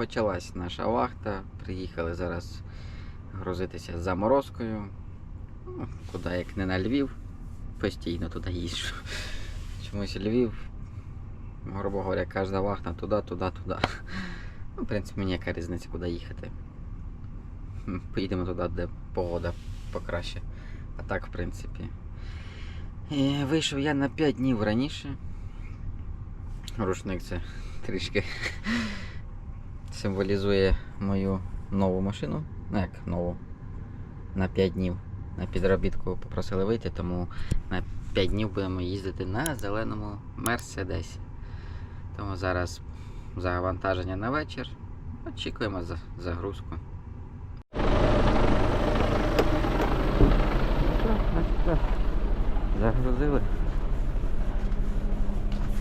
Почалась наша вахта. Приїхали зараз грузитися з заморозкою. Ну, куди як не на Львів. Постійно туди їжджу. Чомусь Львів, грубо говоря, кожна вахта туди, туди, туди. Ну, в принципі, мені яка різниця, куди їхати. Поїдемо туди, де погода покраще. А так, в принципі. І вийшов я на 5 днів раніше. Рушник це трішки символізує мою нову машину. Ну як нову. На 5 днів. На підробітку попросили вийти, тому на 5 днів будемо їздити на зеленому Мерседесі. Тому зараз завантаження на вечір. Очікуємо за загрузку. Загрузили.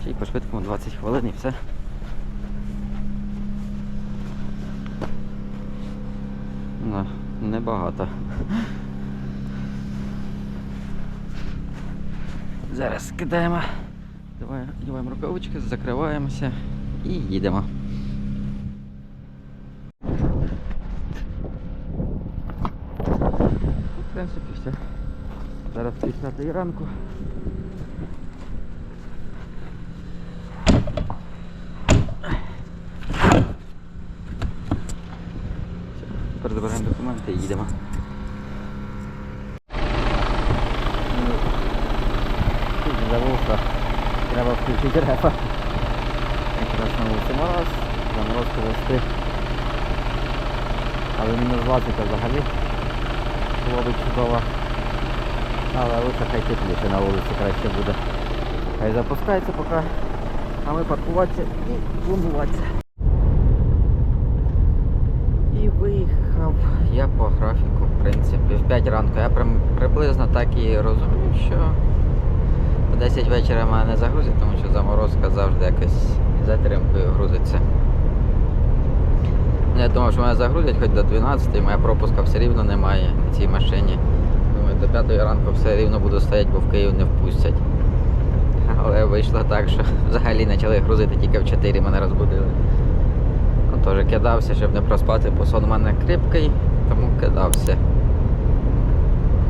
Ще й по швидкому 20 хвилин і все. Ну, небагато. Зараз кидаємо. Давай одягаємо рукавички, закриваємося і їдемо. В принципі, все. Зараз 50 ранку. Тепер і їдемо. Забувка. Треба включити репа. Якраз на вулиці. Але мінус 20 взагалі. Ловить чудово. Але лише хай тепліше на вулиці краще буде. Хай запускається поки. А ми паркуватися і пломбуватися. І виїхав я по графіку, в принципі, в 5 ранку. Я приблизно так і розумів, що в 10 вечора мене не загрузять, тому що заморозка завжди якось затримкою грузиться. Ну, Я думав, що мене загрузять хоч до 12, моя пропуска все рівно немає на цій машині. Думаю, до 5 ранку все рівно буду стояти, бо в Київ не впустять. Але вийшло так, що взагалі почали грузити тільки в 4 мене розбудили. Ну, теж кидався, щоб не проспати, бо сон у мене кріпкий, тому кидався.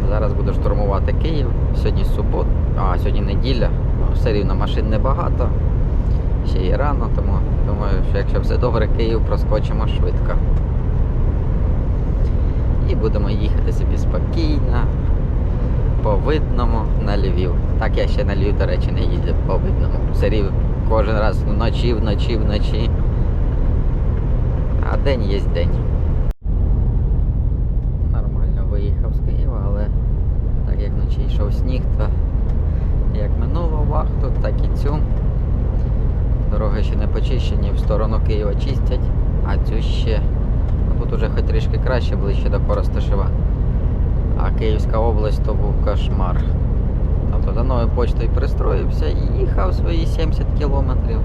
Зараз буду штурмувати Київ. Сьогодні субота, а сьогодні неділя, ну, все рівно машин небагато. Ще й рано, тому думаю, що якщо все добре, Київ проскочимо швидко. І будемо їхати собі спокійно, по видному на Львів. Так я ще на Львів, до речі, не їздив по видному. Все рівно кожен раз вночі, вночі, вночі. А день є день. Нормально виїхав з Києва, але так вночі сніг, як минулу вахту, так і цю. Дороги ще не почищені, в сторону Києва чистять, а цю ще. Ну, тут уже хоч трішки краще, ближче до Коростишева. А Київська область то був кошмар. Тобто за новою почтою пристроївся і їхав свої 70 кілометрів.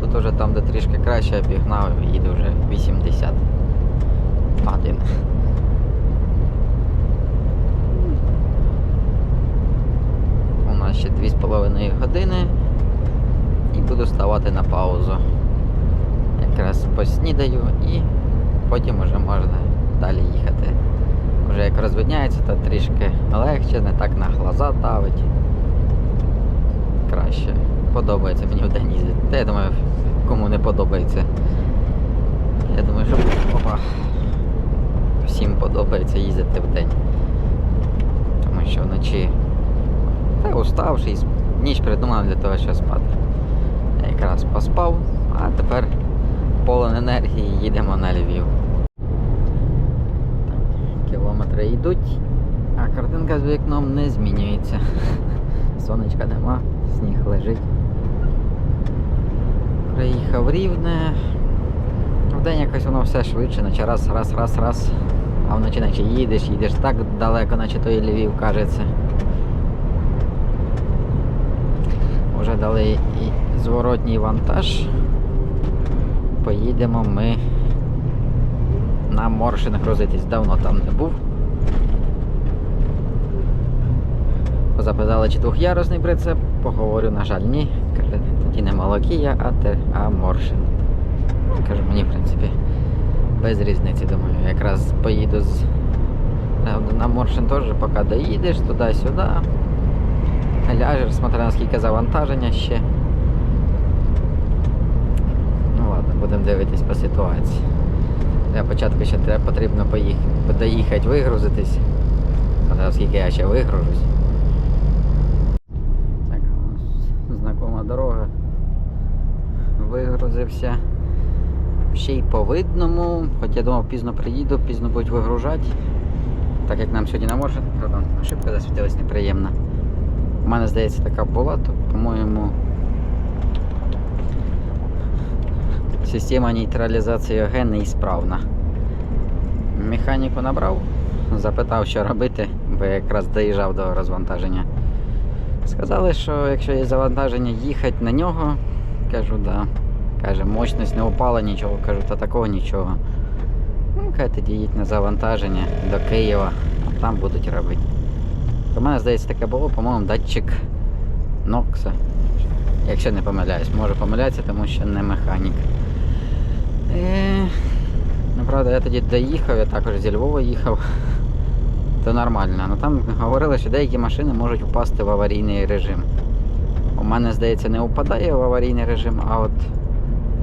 Тут уже там, де трішки краще обігнав, їде вже 80. Один. У нас ще 2,5 години і буду ставати на паузу. Якраз поснідаю і потім вже можна далі їхати. Вже як розвидняється, то трішки легше, не так на глаза давить. Краще. Подобається мені в день їздити. Та я думаю, кому не подобається. Я думаю, що опа, всім подобається їздити в день. Тому що вночі та уставший, ніч придумав для того, щоб спати. Я якраз поспав, а тепер повен енергії їдемо на Львів. Так, кілометри йдуть, а картинка з вікном не змінюється. Сонечка нема, сніг лежить. Приїхав рівне. Вдень якось воно все швидше, наче раз, раз, раз, раз. А вночі наче їдеш, їдеш так далеко, наче той Львів кажеться. Уже дали зворотній вантаж. Поїдемо ми на Моршин грузитись. Давно там не був. Запитали, чи двохярусний прицеп, поговорю, на жаль, ні. Каже, тоді не Малокія, а, те, а Моршин. Кажу, мені, в принципі, без різниці, думаю. Якраз поїду з на Моршин теж, поки доїдеш туди-сюди. Ляжеш, смотря наскільки завантаження ще. Ну ладно, будемо дивитись по ситуації. Для початку ще треба потрібно поїх... доїхати вигрузитись. Але оскільки я ще вигружусь. Так, знакома дорога. Вигрузився. Ще й по видному, хоч я думав пізно приїду, пізно будуть вигружати. Так як нам сьогодні Моршин, правда, ошибка засвітилась неприємна. У мене здається така була, то, по-моєму, система нейтралізації ОГ неісправна. Механіку набрав, запитав, що робити, бо я якраз доїжджав до розвантаження. Сказали, що якщо є завантаження, їхати на нього. Кажу, да. Каже, мощність не упала, нічого. Кажу, та такого нічого. Ну, каже, тоді їдь на завантаження до Києва, а там будуть робити. У мене, здається, таке було, по-моєму, датчик Нокса. Якщо не помиляюсь, можу помилятися, тому що не механік. Е, ну, я тоді доїхав, я також зі Львова їхав. То нормально. Ну там говорили, що деякі машини можуть впасти в аварійний режим. У мене, здається, не впадає в аварійний режим, а от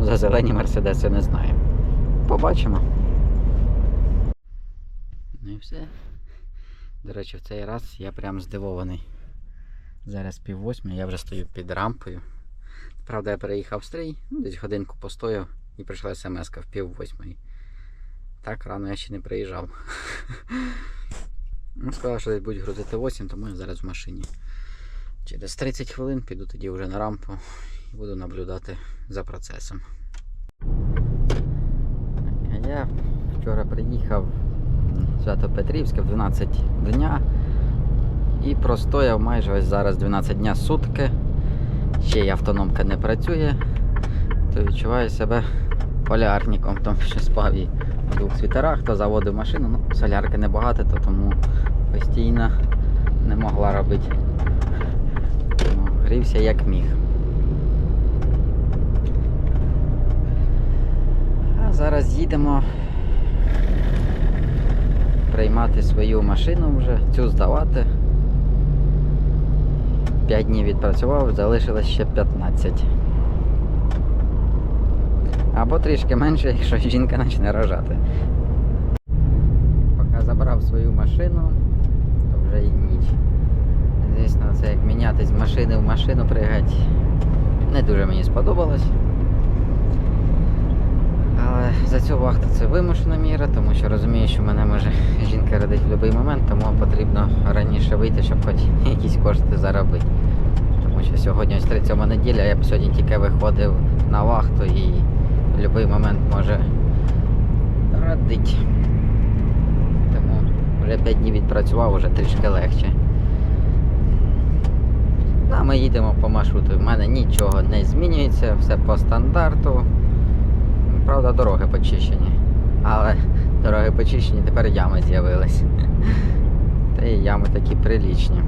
за зелені мерседеси не знаю. Побачимо. Ну і все. До речі, в цей раз я прям здивований. Зараз пів восьми, я вже стою під рампою. Правда, я переїхав стрій, ну, десь годинку постояв і прийшла смс в пів восьмої. Так рано я ще не приїжджав. Ну, сказав, що десь будуть грузити 8, тому я зараз в машині. Через 30 хвилин піду тоді вже на рампу і буду наблюдати за процесом. Я вчора приїхав Свято-Петрівське в 12 дня і простояв майже ось зараз 12 дня сутки. Ще й автономка не працює, то відчуваю себе полярником, тому що спав і в двох світерах, то заводив машину. Ну, солярки небагато, то тому постійно не могла робити. Тому грівся як міг. А зараз їдемо приймати свою машину вже, цю здавати. 5 днів відпрацював, залишилось ще 15. Або трішки менше, якщо жінка почне рожати. Поки забрав свою машину, то вже і ніч. Звісно, це як міняти з машини в машину пригати. Не дуже мені сподобалось. За цю вахту це вимушена міра, тому що розумію, що мене може жінка родить в будь-який момент, тому потрібно раніше вийти, щоб хоч якісь кошти заробити. Тому що сьогодні ось 37 неділя, я б сьогодні тільки виходив на вахту і в будь-який момент може родити. Тому вже 5 днів відпрацював, вже трішки легше. Ну, А ми їдемо по маршруту. У мене нічого не змінюється, все по стандарту. Правда, дороги почищені. Але дороги почищені, тепер ями з'явились. Та і ями такі прилічні.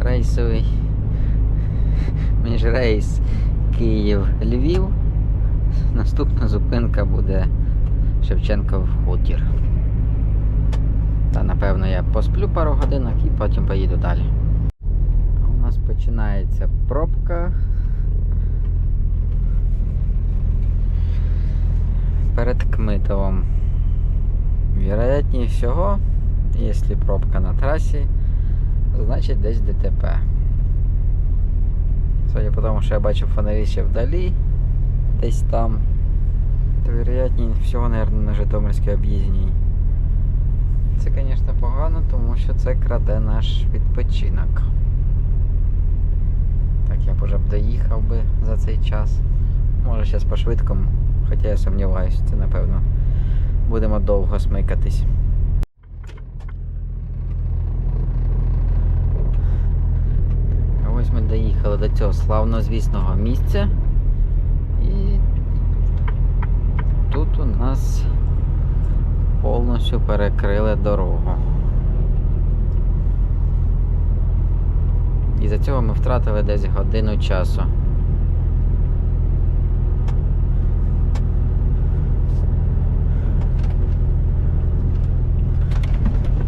Рейсовий міжрейс Київ-Львів. Наступна зупинка буде Шевченков хутір. Та напевно я посплю пару годинок і потім поїду далі. У нас починається пробка. Перед Кмитовом. Вероятніше всього, якщо пробка на трасі, значить десь ДТП. Судя по тому, що я бачу фонарі ще вдалі, десь там, то вероятніше всього, мабуть, на Житомирській об'їзній. Це, звісно, погано, тому що це краде наш відпочинок. Так, я б уже б доїхав би за цей час. Може зараз по швидкому, хоча я сумніваюся, це напевно будемо довго смикатись. Ось ми доїхали до цього славнозвісного місця. І тут у нас повністю перекрили дорогу. І за цього ми втратили десь годину часу.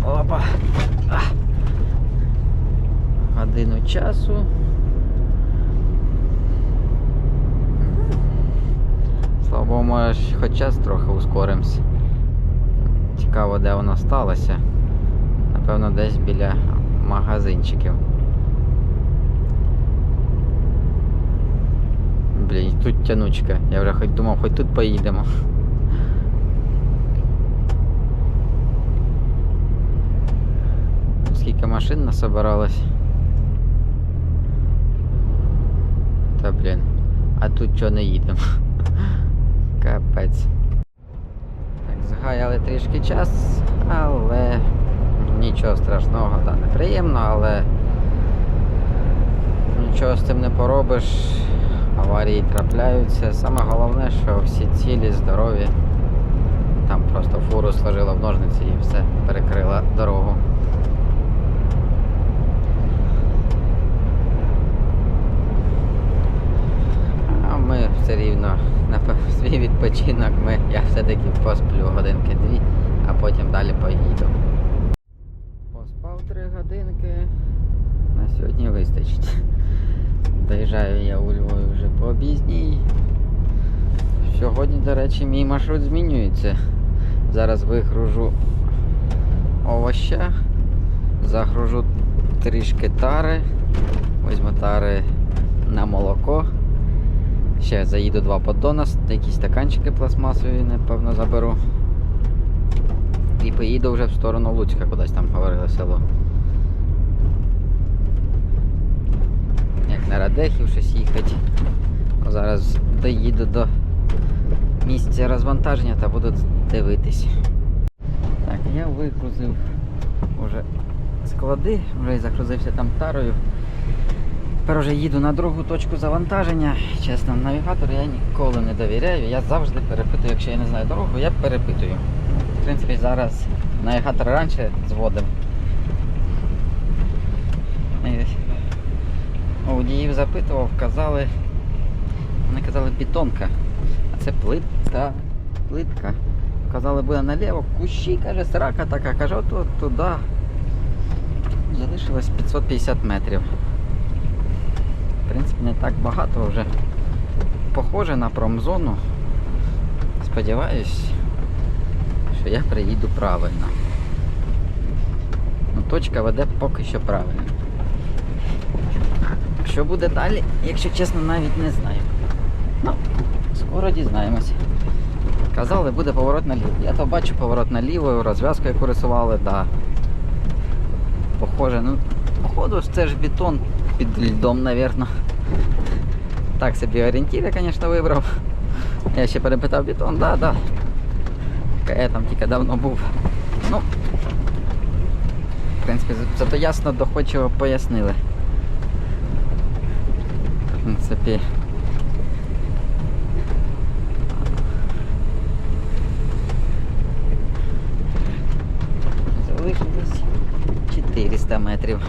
Опа. А. Годину часу. Слава Богу, хоч час трохи ускоримось. Цікаво, де воно сталося. Напевно, десь біля магазинчиків. Блін, тут тянучка. Я вже хоч думав, хоч тут поїдемо. Скільки машин насобиралось. Та блін. А тут чого не їдемо? Капець. Так, згаяли трішки час, але нічого страшного, да, неприємно, але нічого з цим не поробиш. Аварії трапляються. Саме головне, що всі цілі, здорові. Там просто фуру сложила в ножниці і все, перекрила дорогу. А ми все рівно на свій відпочинок ми, я все-таки посплю годинки дві, а потім далі поїду. Поспав три годинки. На сьогодні вистачить. Доїжджаю я у Львові вже по об'їзній. Сьогодні, до речі, мій маршрут змінюється. Зараз вигружу овоща, загружу трішки тари, візьму тари на молоко. Ще заїду два поддона, якісь стаканчики пластмасові, напевно, заберу. І поїду вже в сторону Луцька, кудись там говорили село. Як на Радехів щось їхати. Зараз доїду до місця розвантаження та буду дивитись. Так, я вигрузив уже склади, вже і загрузився там тарою. Тепер вже їду на другу точку завантаження. Чесно, навігатор я ніколи не довіряю. Я завжди перепитую, якщо я не знаю дорогу, я перепитую. В принципі, зараз навігатор раніше зводив. У запитував, казали. Вони казали бетонка. А це плитка. Плитка. Казали, буде наліво, кущі, каже, срака така, каже, от туди. Залишилось 550 метрів. Принципі, не так багато вже. Похоже на промзону. Сподіваюсь, що я приїду правильно. Ну, точка веде поки що правильно. Що буде далі, якщо чесно, навіть не знаю. Ну, скоро дізнаємося. Казали, буде поворот наліво. Я то бачу поворот наліво, розв'язку яку рисували, да. Похоже, ну, походу ж це ж бетон під льдом, навірно. Так собі орієнтір я, звісно, вибрав. Я ще перепитав бетон, да, да. Я там тільки давно був. Ну, в принципі, за- зато ясно доходчиво пояснили. В принципі. Залишилось 400 метрів.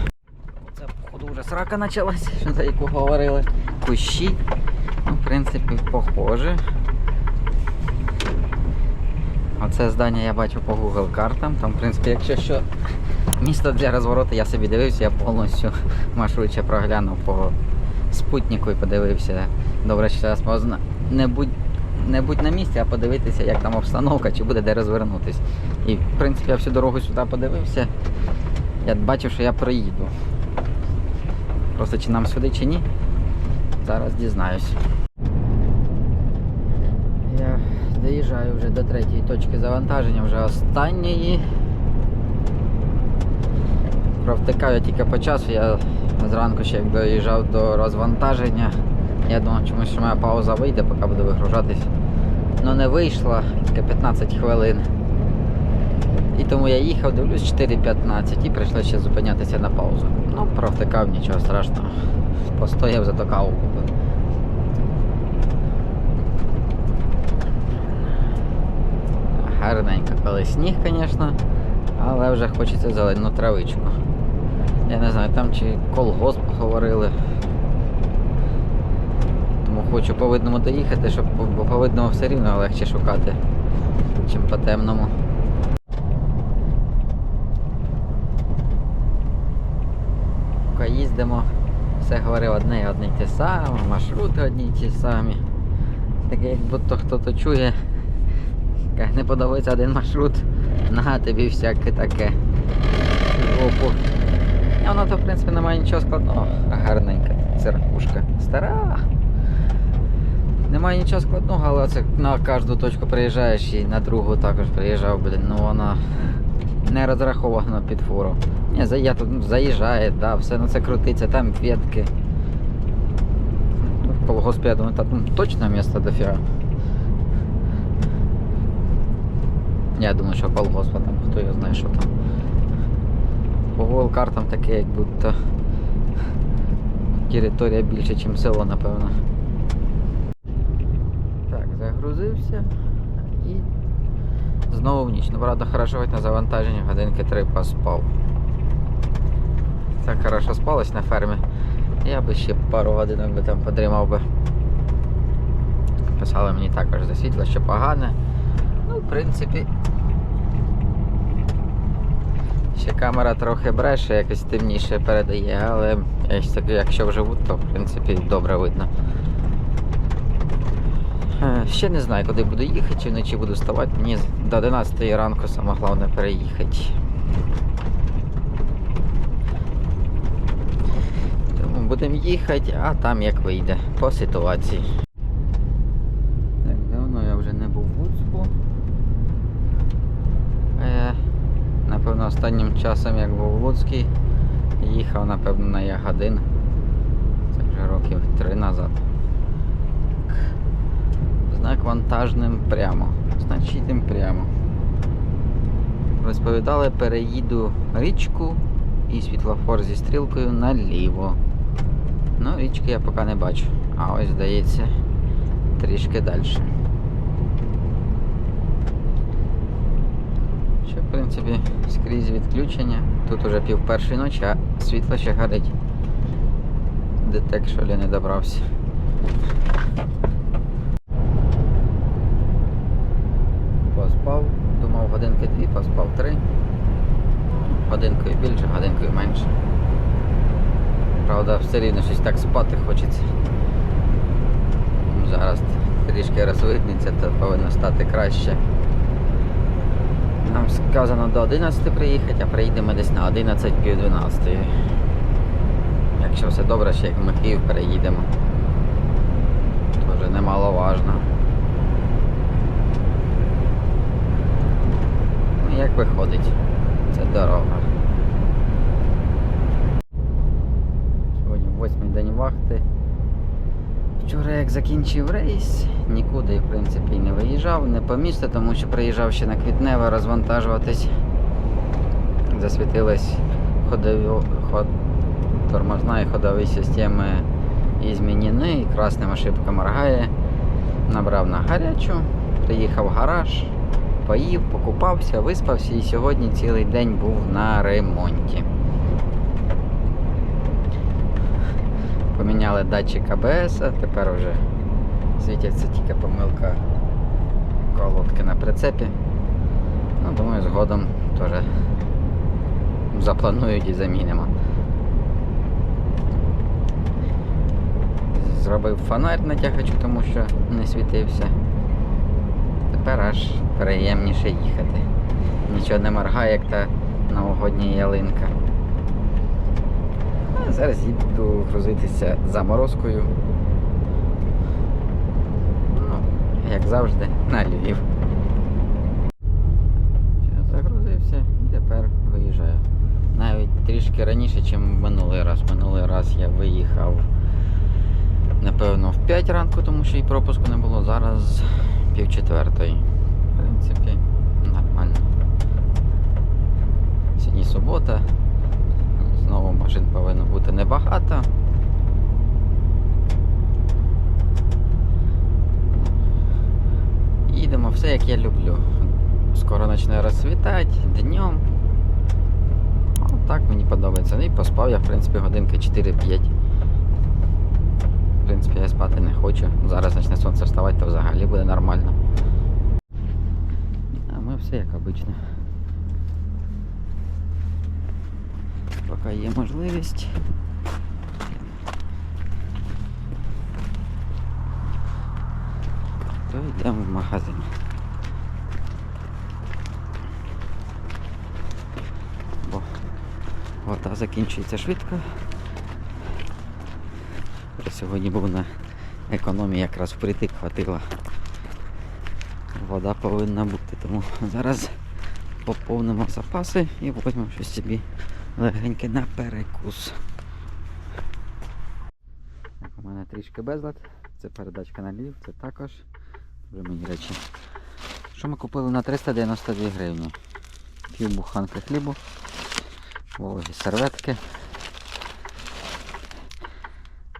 Срака почалась, що за яку говорили. Кущі. Ну, в принципі, похоже. Оце здання я бачу по Google картам. Там, в принципі, якщо що, місто для розвороту я собі дивився, я повністю маршрут ще проглянув по спутнику і подивився. Добре, що зараз можна не будь, не будь на місці, а подивитися, як там обстановка, чи буде де розвернутись. І в принципі я всю дорогу сюди подивився. Я бачив, що я проїду. Просто чи нам сюди, чи ні. Зараз дізнаюсь. Я доїжджаю вже до третьої точки завантаження, вже останньої. Провтикаю тільки по часу. Я зранку ще доїжджав до розвантаження. Я думав, чомусь що моя пауза вийде, поки буду вигружатись. Ну не вийшла, тільки 15 хвилин. І тому я їхав, дивлюсь 4.15 і прийшлося ще зупинятися на паузу. Ну, провтикав, нічого страшного. Постояв, зато каву купив. Гарненько, коли сніг, звісно, але вже хочеться зелену травичку. Я не знаю, там чи колгосп говорили. Тому хочу по видному доїхати, щоб по видному все рівно легше шукати, чим по темному. Поки їздимо, все говорив одне і одне й те саме, маршрути одні ті самі. Таке, як будто хто-то чує, як не подобається один маршрут, на тобі всяке таке. Опу. А воно то, в принципі, немає нічого складного. Гарненька церквушка. Стара. Немає нічого складного, але це на кожну точку приїжджаєш і на другу також приїжджав, блін, ну вона не розрахована під фуру. Я тут ну, заїжджає, да, все на це крутиться, там. Ну, В колгоспі, я думаю, там ну, точно місто дофіга. Я думаю, що колгоспа там, хто його знає, що там. По Google картам таке, як будто територія більше, ніж село, напевно. Так, загрузився і знову в ніч. Ну, правда, хорошо хоч на завантаженні годинки три поспав. Так хорошо спалось на фермі. Я би ще пару годинок би там подрімав би. Писали мені також за світло, що погане. Ну, в принципі. Ще камера трохи бреше, якось темніше передає, але якщо вживу, то в принципі добре видно. Е, Ще не знаю, куди буду їхати, чи вночі буду вставати. Мені до 11 ранку саме головне переїхати. Тому будемо їхати, а там як вийде, по ситуації. Так, давно я вже не був в Луцьку. Е, напевно, останнім часом, як був в Луцькій, їхав, напевно, на Ягодин. Це вже років три назад. Знак вантажним прямо. Значить прямо. Розповідали, переїду річку і світлофор зі стрілкою наліво. Ну, річки я поки не бачу. А ось здається трішки далі. Що, в принципі, скрізь відключення. Тут уже пів першої ночі, а світло ще горить. Детек, що ли, не добрався. Поспав, думав годинки дві, поспав три. Годинкою більше, годинкою менше. Правда, все рівно щось так спати хочеться. Зараз трішки розвиднеться, то повинно стати краще. Нам сказано до 11 приїхати, а приїдемо десь на 11 пів 12. Якщо все добре, ще як ми Київ переїдемо. Тоже немаловажно. Ну, як виходить, це дорога. Сьогодні вахти. Вчора як закінчив рейс, нікуди в принципі не виїжджав, не по місту, тому що приїжджав ще на Квітневе розвантажуватись. Засвітилась ходові, ход, тормозна і ходові системи і змінені, і красна ошибка моргає. Набрав на гарячу, приїхав в гараж, поїв, покупався, виспався і сьогодні цілий день був на ремонті. Поміняли датчик АБС, а тепер вже світиться тільки помилка колодки на прицепі. Ну, думаю, згодом теж запланують і замінимо. Зробив фонарь натягачу, тому що не світився. Тепер аж приємніше їхати. Нічого не моргає, як та новогодня ялинка. Зараз їду грузитися заморозкою. Ну, як завжди, на Львів. Загрузився і тепер виїжджаю. Навіть трішки раніше, ніж минулий раз. Минулий раз я виїхав, напевно, в 5 ранку, тому що і пропуску не було. Зараз пів четвертої. В принципі, нормально. Сьогодні субота. Знову машин повинно бути небагато. Їдемо все як я люблю. Скоро почне розцвітати днем. А так мені подобається. Ну і поспав я, в принципі, годинки 4-5. В принципі, я спати не хочу. Зараз почне сонце вставати, то взагалі буде нормально. А ми все як обично. Поки є можливість. То йдемо в магазин. Бо вода закінчується швидко. Сьогодні був на економії, якраз впритик хватило. Вода повинна бути, тому зараз поповнимо запаси і візьмемо щось собі легеньке на перекус. Так, у мене трішки безлад. Це передачка на Львів, це також. Вже мені речі. Що ми купили на 392 гривні? Пів буханки хлібу, вологі серветки.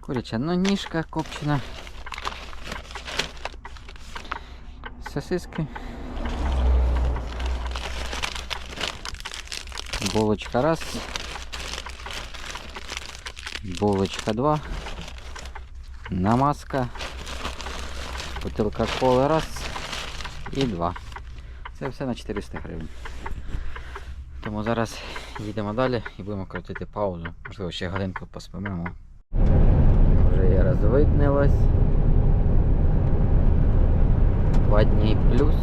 Куряча ну, ніжка копчена. Сосиски. Булочка раз. Булочка два. Намазка. Бутилка коли раз і два. Це все на 400 гривень. Тому зараз їдемо далі і будемо крутити паузу. Можливо, ще годинку поспимо. Вже і розвиднилось. Два дні плюс,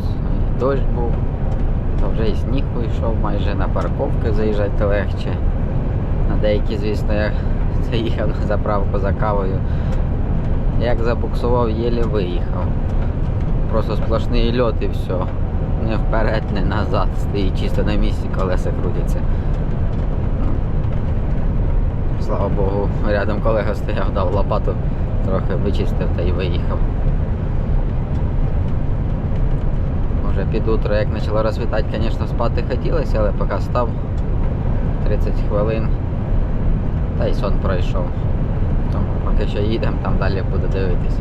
дощ був, то вже і сніг вийшов, майже на парковки заїжджати легче. На деякі, звісно, я заїхав на заправку за кавою. Як забуксував, єлі виїхав. Просто сплошний льот і все. Не вперед, не назад. Стоїть чисто на місці, колеса крутяться. Слава Богу, рядом колега стояв, дав лопату, трохи вичистив та й виїхав. Може під утро, як почало розвітати, звісно, спати хотілося, але поки став 30 хвилин, та й сон пройшов. Тому поки що їдемо, там далі буду дивитись.